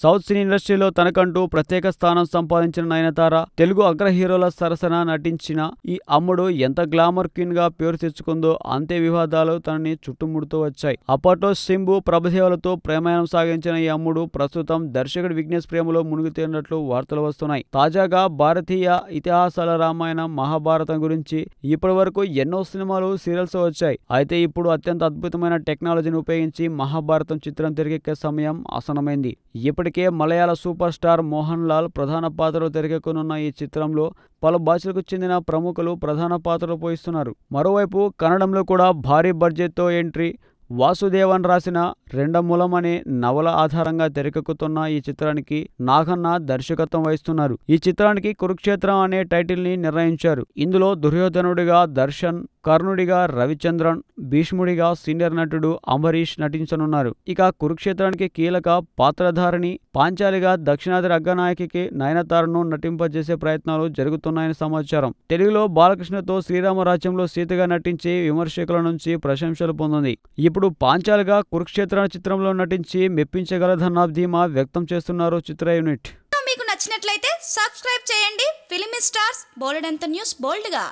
South సినీ ఇండస్ట్రీలో తనకంటూ ప్రత్యేక స్థానం సంపాదించిన నయనతార తెలుగు అగ్ర హీరోల సరసన నటించిన ఈ అమ్ముడు ఎంత గ్లామర్ క్వీన్గా పేరు తెచ్చుకుందో అంతే వివాదాలు తనని చుట్టుముడుతూ వచ్చాయి. అప్పట్లో సింబు ప్రభదేవులతో ప్రేమాయణం సాగించిన ఈ అమ్ముడు ప్రస్తుతం దర్శకుడు విఘ్నేష్ ప్రేమలో మునిగితేనట్లు వార్తలు వస్తున్నాయి. తాజాగా భారతీయ ఇతిహాసాల రామాయణం మహాభారతం గురించి ఇప్పటి వరకు ఎన్నో సినిమాలు సీరియల్స్ వచ్చాయి. అయితే ఇప్పుడు అత్యంత అద్భుతమైన టెక్నాలజీని ఉపయోగించి మహాభారతం చిత్రం తెరకెక్కే సమయం ఆసనమైంది ఇప్పటికే మలయాళ సూపర్ స్టార్ మోహన్ లాల్ ప్రధాన పాత్రలో తెరకెక్కనున్న ఈ చిత్రంలో పలు భాషలకు చెందిన ప్రముఖులు ప్రధాన పాత్రలు పోయిస్తున్నారు. మరోవైపు కన్నడంలో కూడా భారీ బడ్జెట్తో ఎంట్రీ వాసుదేవన్ రాసిన రెండమూలం అనే నవల ఆధారంగా తెరకెక్కుతున్న ఈ చిత్రానికి నాగన్న దర్శకత్వం వహిస్తున్నారు. ఈ చిత్రానికి కురుక్షేత్రం అనే టైటిల్ని నిర్ణయించారు. ఇందులో దుర్యోధనుడిగా దర్శన్ కర్ణుడిగా రవిచంద్రన్ భీష్ముడిగా సీనియర్ నటుడు అంబరీష్ నటించనున్నారు. ఇక కురుక్షేత్రానికి కీలక పాత్రధారిణి పాంచాలిగా దక్షిణాది అగ్గనాయకికి నయనతారను నటింపజేసే ప్రయత్నాలు జరుగుతున్నాయని సమాచారం. తెలుగులో బాలకృష్ణతో శ్రీరామరాజ్యంలో సీతగా నటించి విమర్శకుల నుంచి ప్రశంసలు పొందింది. ఇప్పుడు పాంచాలిగా కురుక్షేత్ర చిత్రంలో నటించి మెప్పించగలదన్న ధీమా వ్యక్తం చేస్తున్నారు చిత్ర యూనిట్. మీకు నచ్చినట్లయితే సబ్స్క్రైబ్ చేయండి. ఫిలిమి స్టార్స్ బోలెడంత న్యూస్ బోల్డ్గా.